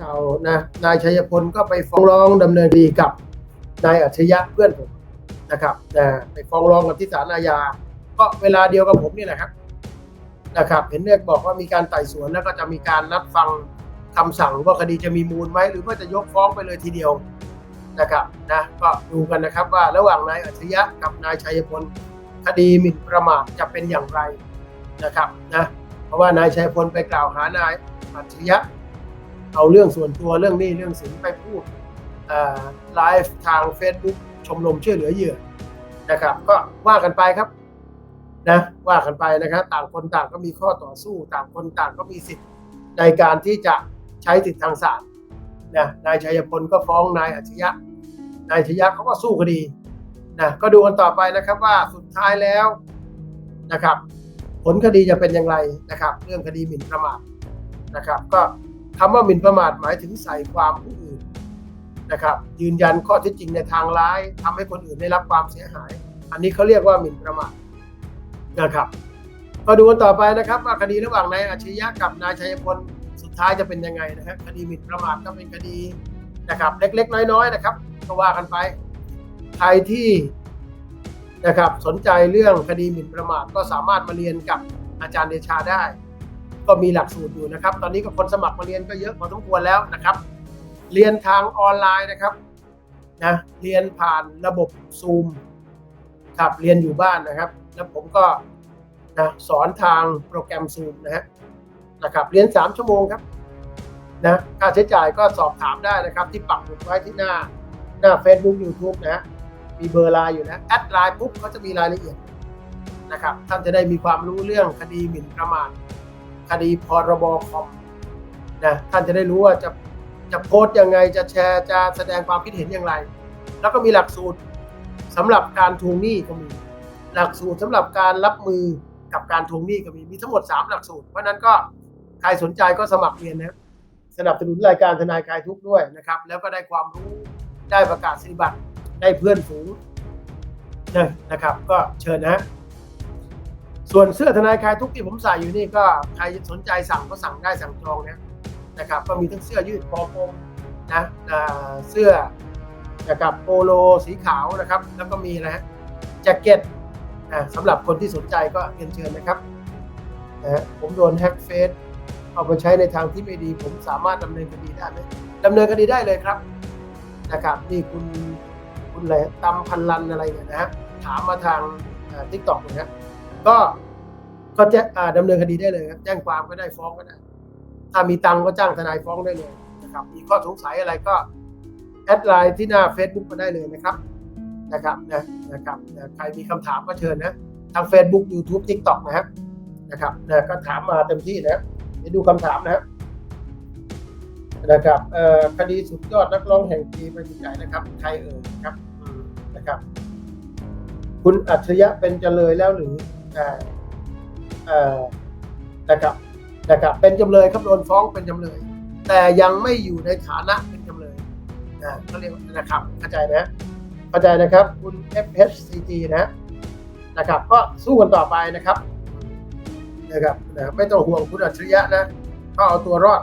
เอานะนายชัยพลก็ไปฟ้องร้องดำเนินคดีกับนายอัจฉริยะเพื่อนผมนะครับนะไปฟ้องร้องกับที่ศาลอาญาก็เวลาเดียวกับผมนี่แหละครับนะครับ เห็นเรียกบอกว่ามีการไต่สวนแล้วก็จะมีการนัดฟังคำสั่งว่าคดีจะมีมูลไหมหรือว่าจะยกฟ้องไปเลยทีเดียวนะครับนะก็ดูกันนะครับว่าระหว่างนายอัจฉริยะกับนายชัยพลคดีหมิ่นประมาทจะเป็นอย่างไรนะครับนะเพราะว่านายชัยพลไปกล่าวหานายอัจฉริยะ เอาเรื่องส่วนตัวเรื่องนี้เรื่องสินไปพูดไลฟ์ทาง Facebook ชมรมช่วยเหลือเหยื่อนะครับ ก็ว่ากันไปครับนะว่ากันไปนะครับต่างคนต่างก็มีข้อต่อสู้ ต่างคนต่างก็มีสิทธิ์ในการที่จะใช้สิทธิทางศาลนะนายชัยพลก็ฟ้องนายอัจฉริยะ นายอัจฉริยะเขาก็สู้คดีนะก็ดูกันต่อไปนะครับว่าสุดท้ายแล้วนะครับ ผลคดีจะเป็นอย่างไรนะครับ เรื่องคดีหมิ่นประมาทนะครับ ก็ คำว่าหมิ่นประมาทหมายถึงใส่ความผู้อื่นนะครับ ยืนยันข้อเท็จจริงในทางร้ายทำให้คนอื่นได้รับความเสียหาย อันนี้เขาเรียกว่าหมิ่นประมาทนะครับ ก็ดูกันต่อไปนะครับ ว่าคดีระหว่างนายอัจฉริยะกับนายชัยพลสุดท้ายจะเป็นยังไงนะครับคดีหมิ่นประมาทก็เป็นคดีนะครับ เล็กๆ น้อยๆนะครับก็ว่ากันไปใครที่นะครับสนใจเรื่องคดีหมิ่นประมาทก็สามารถมาเรียนกับอาจารย์เดชาได้ ก็มีหลักสูตรอยู่นะครับ ตอนนี้ก็คนสมัครมาเรียนก็เยอะพอสมควรแล้วนะครับ เรียนทางออนไลน์นะครับนะเรียนผ่านระบบซูมครับเรียนอยู่บ้านนะครับ แล้วผมก็นะสอนทางโปรแกรมซูมนะฮะนะครับ เรียน 3 ชั่วโมงครับนะค่าใช้จ่ายก็สอบถามได้นะครับ ที่ปักหมุดไว้ที่หน้าหน้า Facebook YouTube นะฮะมีเบอร์ไลน์อยู่นะแอดไลน์ปุ๊บเขาจะมีรายละเอียดนะครับท่านจะได้มีความรู้เรื่องคดีหมิ่นประมาท คดีพรบคอมนะท่านจะได้รู้ว่าจะจะโพสต์ยังไงจะแชร์จะแสดงความคิดเห็นอย่างไร แล้วก็มีหลักสูตรสำหรับการทวงหนี้ก็มี หลักสูตรสำหรับการรับมือกับการทวงหนี้ก็มีมีทั้งหมด 3 หลักสูตร เพราะนั้นก็ใครสนใจก็สมัครเรียนนะสนับสนุนรายการทนายคลายทุกข์ด้วยนะครับ แล้วก็ได้ความรู้ได้ประกาศสิบัตรได้เพื่อนฝูงนะนะครับ ก็เชิญนะ ส่วนเสื้อทนายคลายทุกข์ที่ผมใส่อยู่นี่ก็ใครสนใจสั่งก็สั่งได้สั่งจองนะนะครับ ก็มีทั้งเสื้อยืดคอกลมนะเสื้อนะครับโปโลสีขาวนะครับ แล้วก็มีอะฮะแจ็คเก็ตสำหรับคนที่สนใจก็เรียนเชิญนะครับนะผมโดนแฮ็กเฟซเอาไปใช้ในทางที่ไม่ดี ผมสามารถดำเนินคดีได้ไหมดำเนินคดีได้เลยครับนะครับนี่คุณคุณอะไรตำพันลันอะไรเนี่ยนะฮะถามมาทางทิกตอกนะฮะก็ ก็แจ้งดำเนินคดีได้เลยครับแจ้งความก็ได้ฟ้องก็ได้ถ้ามีตังก็จ้างทนายฟ้องได้เลยนะครับมีข้อสงสัยอะไรก็แอดไลน์ที่หน้า Facebook มาได้เลยนะครับนะครับนะนะครับนะใครมีคำถามก็เชิญนะทาง Facebook YouTube TikTok นะครับนะครับนะก็ถามมาเต็มที่นะเดี๋ยวดูคำถามนะครับนะครับคดีสุดยอดนักร้องแห่งปีไปถึงไหนนะครับใครเอ่ยนะครับนะครับ คุณอัจฉริยะเป็นจำเลยแล้วหรืออ่าเอ่อ นะครับนะครับเป็นจำเลยครับโดนฟ้องเป็นจำเลย แต่ยังไม่อยู่ในฐานะเป็นจำเลยอ่าเขาเรียกว่านะครับเข้าใจนะเข้าใจนะครับคุณ FHCG นะนะครับ ก็สู้กันต่อไปนะครับนะครับนะไม่ต้องห่วงคุณอัจฉริยะนะก็เอาตัวรอด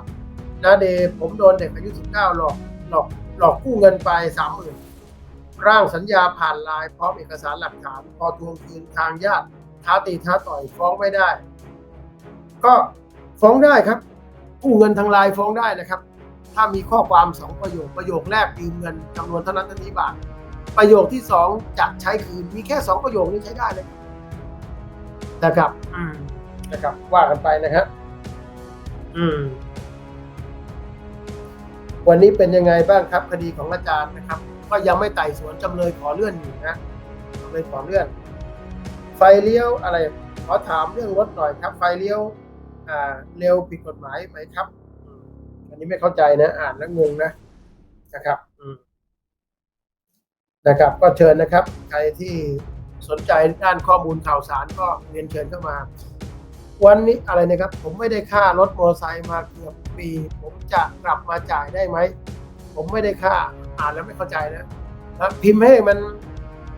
นะเดผมโดนเด็กอายุ 19 หลอกหลอกหลอกกู้เงินไปสามหมื่นร่างสัญญาผ่านไลน์พร้อมเอกสารหลักฐาน พอทวงคืนทางญาติ ท้าตีท้าต่อยฟ้องไม่ได้ ก็ฟ้องได้ครับกู้เงินทางไลน์ฟ้องได้นะครับ ถ้ามีข้อความสองประโยคประโยคแรกยืมเงินจำนวนเท่านั้นเท่านี้บาท ประโยคที่สองจะใช้คืนมีแค่สองประโยคนี้ใช้ได้เลยนะครับอืมนะครับ ว่ากันไปนะครับอืม วันนี้เป็นยังไงบ้างครับ คดีของอาจารย์นะครับ ก็ยังไม่ไต่สวนจำเลยขอเลื่อนอยู่นะจำเลยขอเลื่อน ไฟเลี้ยวอะไร ขอถามเรื่องรถหน่อยครับ ไฟเลี้ยวเร็วผิดกฎหมายไหมครับ อันนี้ไม่เข้าใจนะ อ่านแล้วงงนะนะครับนะครับ ก็เชิญนะครับ ใครที่สนใจด้านข้อมูลข่าวสารก็เรียนเชิญเข้ามา วันนี้อะไรนะครับ ผมไม่ได้ค่ารถมอเตอร์ไซค์มาเกือบปี ผมจะกลับมาจ่ายได้ไหม ผมไม่ได้ค่าอ่านแล้วไม่เข้าใจนะแล้วพิมพ์ให้มัน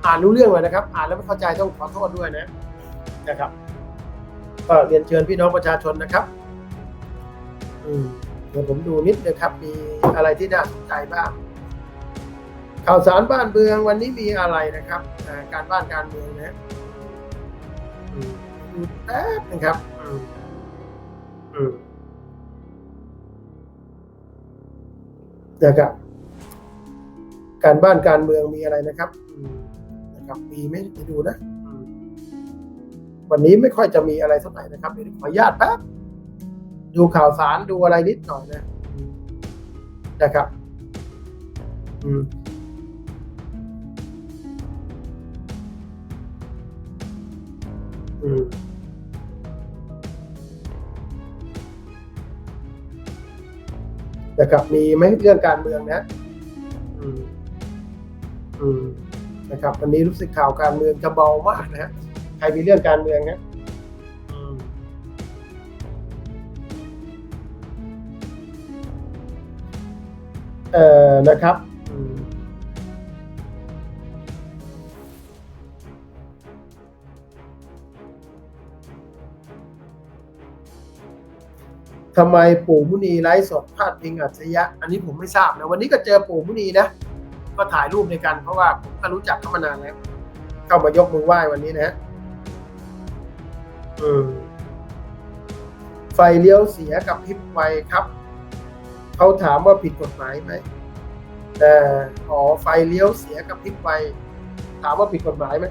อ่านรู้เรื่องเลยนะครับ อ่านแล้วไม่เข้าใจต้องขอโทษด้วยนะนะครับ ก็เรียนเชิญพี่น้องประชาชนนะครับ อืมเดี๋ยวผมดูนิดนึงครับ มีอะไรที่น่าสนใจบ้างข่าวสารบ้านเมืองวันนี้มีอะไรนะครับการบ้านการเมืองนะดูแป๊บนึงครับนะครับ การบ้านการเมืองมีอะไรนะครับอื นะครับ มีไหมไปดูนะวันนี้ไม่ค่อยจะมีอะไรเท่าไหร่นะครับเดี๋ยวขออนุญาตแป๊บดูข่าวสารดูอะไรนิดหน่อยนะนะครับ อืมอืมนะครับมีไหมเรื่องการเมืองนะ อืม อืม นะครับวันนี้รู้สึกข่าวการเมืองจะเบามากนะฮะใครมีเรื่องการเมืองนะเอ่อนะครับทำไมปู่มุนีไลฟ์สดพาดพิงอัจฉริยะ อันนี้ผมไม่ทราบนะ วันนี้ก็เจอปู่มุนีนะ ก็ถ่ายรูปในกัน เพราะว่าผมก็รู้จักเขามานานแล้ว เข้ามายกมือไหว้วันนี้นะอืมไฟเลี้ยวเสียกับพริบไวครับ เขาถามว่าผิดกฎหมายไหมแต่อ๋อไฟเลี้ยวเสียกับพริบไวถามว่าผิดกฎหมายไหม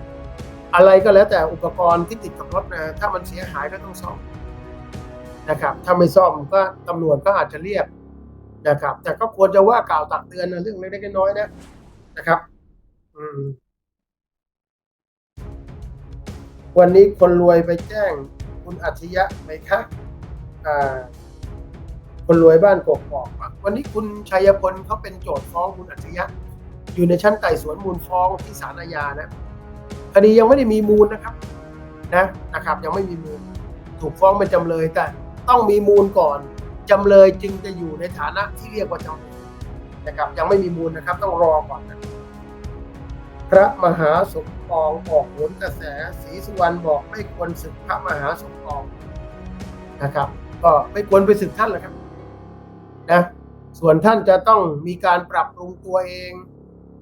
อะไรก็แล้วแต่อุปกรณ์ที่ติดกับรถนะถ้ามันเสียหายก็ต้องซ่อมนะครับ ถ้าไม่ซ่อมก็ตำรวจก็อาจจะเรียกนะครับ แต่ก็ควรจะว่ากล่าวตักเตือนนะเรื่องเล็กๆน้อยๆนะ นะครับวันนี้คนรวยไปแจ้งคุณอัจฉริยะไหมคะคนรวยบ้านกกอกวันนี้คุณชัยพลเขาเป็นโจทย์ฟ้องคุณอัจฉริยะ อยู่ในชั้นไต่สวนมูลฟ้องที่ศาลอาญานะคดียังไม่ได้มีมูลนะครับ นะนะครับ ยังไม่มีมูล ถูกฟ้องเป็นจำเลยแต่ต้องมีมูลก่อนจำเลยจึงจะอยู่ในฐานะที่เรียกว่าจำเลยนะครับ ยังไม่มีมูลนะครับ ต้องรอก่อนนะ พระมหาสมปองออกโหนกระแสศรีสุวรรณบอกไม่ควรศึกพระมหาสมปองนะครับ ก็ไม่ควรไปศึกท่านแหละครับนะส่วนท่านจะต้องมีการปรับปรุงตัวเอง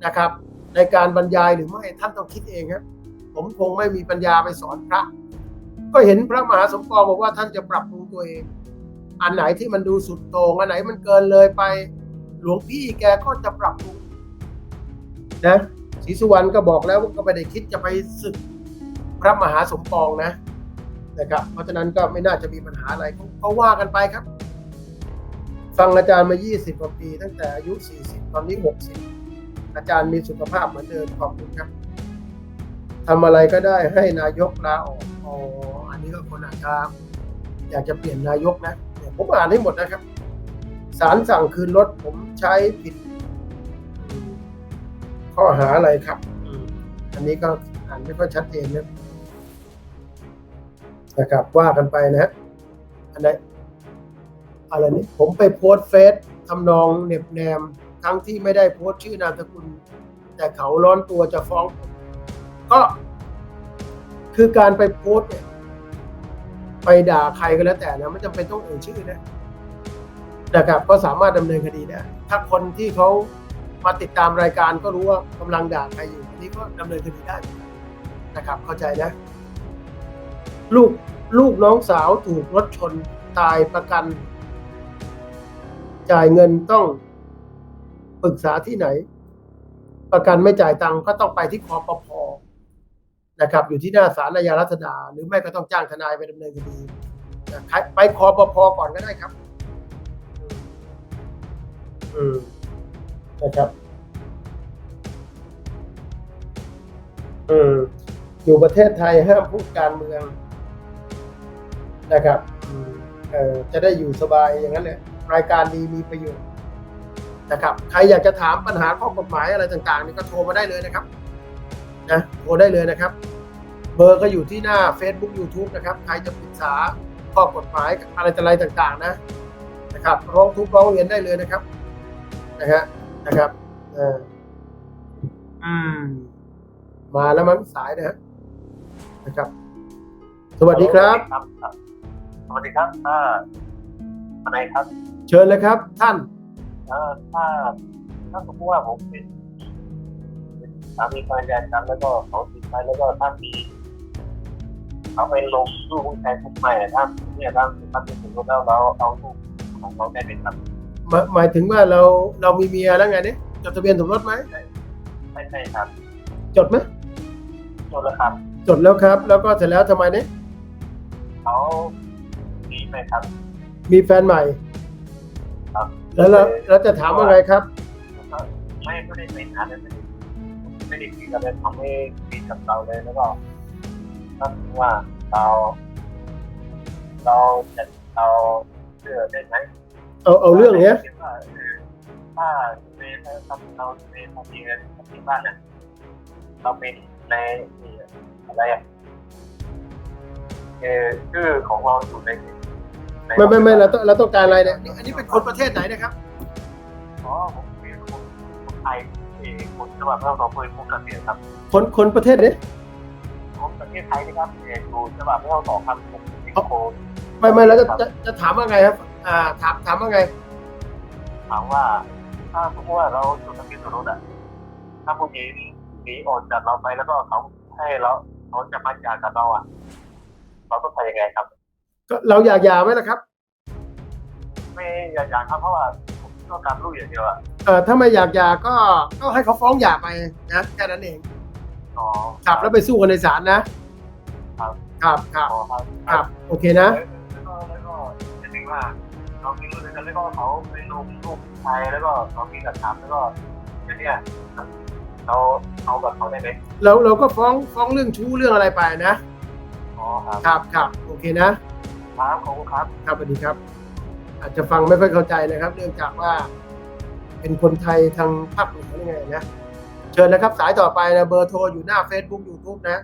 นะครับ ในการบรรยายหรือไม่ท่านต้องคิดเองครับ ผมคงไม่มีปัญญาไปสอนพระ ก็เห็นพระมหาสมปองบอกว่าท่านจะปรับปรุงตัวเอง อันไหนที่มันดูสุดโต่งอันไหนมันเกินเลยไป หลวงพี่แกก็จะปรับปรุงนะ ศรีสุวรรณก็บอกแล้วว่าก็ไม่ได้คิดจะไปศึกพระมหาสมปองนะนะครับ เพราะฉะนั้นก็ไม่น่าจะมีปัญหาอะไรเขาว่ากันไปครับ ฟังอาจารย์มา 20กว่าปี ตั้งแต่อายุ 40 ตอนนี้ 60 อาจารย์มีสุขภาพเหมือนเดิมขอบคุณครับทำอะไรก็ได้ให้นายกลาออกอ๋ออันนี้ก็คนอาจจะอยากจะเปลี่ยนนายกนะผมอ่านให้หมดนะครับศาลสั่งคืนรถผมใช้ผิด ข้อหาอะไรครับอืมอันนี้ก็อ่านไม่ค่อยชัดเจนนะนะครับว่ากันไปนะฮะอันไหนอะไรนี่ผมไปโพสต์เฟซทำนองเหน็บแนม ทั้งที่ไม่ได้โพสต์ชื่อนามสกุล แต่เขาร้อนตัวจะฟ้องผมก็คือการไปโพสต์เนี่ยไปด่าใครก็แล้วแต่นะไม่จำเป็นต้องเอ่ยชื่อนะนะครับก็สามารถดำเนินคดีได้ถ้าคนที่เขา มาติดตามรายการก็รู้ว่ากำลังด่าใครอยู่อันนี้ก็ดำเนินคดีได้นะครับ เข้าใจนะ ลูกลูกน้องสาวถูกรถชนตายประกัน จ่ายเงินต้องปรึกษาที่ไหน ประกันไม่จ่ายตังค์ก็ต้องไปที่คอปพนะครับ อยู่ที่หน้าศาลอาญารัชดา หรือไม่ก็ต้องจ้างทนายไปดำเนินคดีไปคอปพก่อนก็ได้ครับ อืม นะครับอืมอยู่ประเทศไทยห้ามพูดการเมืองนะครับเออจะได้อยู่สบายอย่างนั้นเลยรายการดีมีประโยชน์นะครับ ใครอยากจะถามปัญหาข้อกฎหมายอะไรต่างๆนี่ก็โทรมาได้เลยนะครับนะโทรได้เลยนะครับ เบอร์ก็อยู่ที่หน้า Facebook YouTube นะครับ ใครจะปรึกษาข้อกฎหมายอะไรต่ออะไรต่างๆนะนะครับ ร้องทุกข์ร้องเรียนได้เลยนะครับนะฮะ นะครับเอออืม มาแล้วมั้งสายนะฮะนะครับ สวัสดีครับ ครับครับ สวัสดีครับอ่าทนายครับเชิญเลยครับ ท่าน เออถ้าถ้าสมมติว่าผมเป็นเป็นสามีภรรยากันแล้วก็เขาติดไปแล้วก็ถ้ามีเขาไปลงลูกผู้ชายคนใหม่อะถ้าเนี่ยถ้าถ้าเป็นสมมติแล้วเราเอาลูกของเขาได้เป็นครับ หมายหมายถึงว่าเราเรามีเมียแล้วไงเนี่ยจดทะเบียนสมรสไหมไม่ใช่ครับจดไหมโทษนะครับจดแล้วครับ แล้วก็เสร็จแล้วทำไมเนี่ยเขามีไหมครับ มีแฟนใหม่ ครับแล้วเราเราจะถามว่าไงครับ ไม่ไม่ได้เป็นนะไม่ได้ไม่ได้คุยกันเลยทำให้คุยกับเราเลยแล้วก็ถ้าสมมติว่าเรา เราจะเราเชื่อได้ไหม เอาเอาเรื่องเนี้ยคิดว่าเออถ้าในถ้าเราในทะเบียนที่บ้านเนี่ยเราเป็นในอะไรอะเออชื่อของเราอยู่ในในไม่ไม่ไม่เราต้องเราต้องการอะไรเนี่ยอันนี้เป็นคนประเทศไหนนะครับอ๋อผมเป็นคนไทยเออคนจังหวัดแม่ฮ่องสอนเป็นคนเกษตรครับ คนคนประเทศเนี้ผมประเทศไทยนะครับเอออยู่จังหวัดแม่ฮ่องสอนครับผมเป็นสิงคโปร์ไม่ไม่เราจะจะจะถามว่าไงครับ อ่าถามถามว่าไง ถามว่า ถ้าสมมติว่าเราจดทะเบียนสมรสอะถ้าผู้หญิงหนีออกจากเราไปแล้วก็เขาให้เราเขาจะมาจากกับเราอะเราต้องทำยังไงครับ ก็เราอยากหย่าไหมล่ะครับ ไม่อยากอยากครับเพราะว่าผมต้องการลูกอย่างเดียวอะเอ่อถ้าไม่อยากหย่าก็ก็ให้เขาฟ้องหย่าไปนะแค่นั้นเองอ๋อครับแล้วไปสู้กันในศาลนะครับครับครับ อ๋อครับ ครับ โอเคนะ แล้วก็แล้วก็จะถึงว่า เรามีลูกด้วยกันแล้วก็เขาไปลงลูกชายแล้วก็เรามีหลักฐานแล้วก็อย่างเนี้ยเราเอากับเขาได้ไหมเราเราก็ฟ้องฟ้องเรื่องชู้เรื่องอะไรไปนะอ๋อครับครับครับโอเคนะครับขอบคุณครับครับสวัสดีครับ อาจจะฟังไม่ค่อยเข้าใจนะครับ เนื่องจากว่า เป็นคนไทยทางภาคเหนือยังไงนะเชิญนะครับ สายต่อไปนะเบอร์โทรอยู่หน้า Facebook YouTube นะ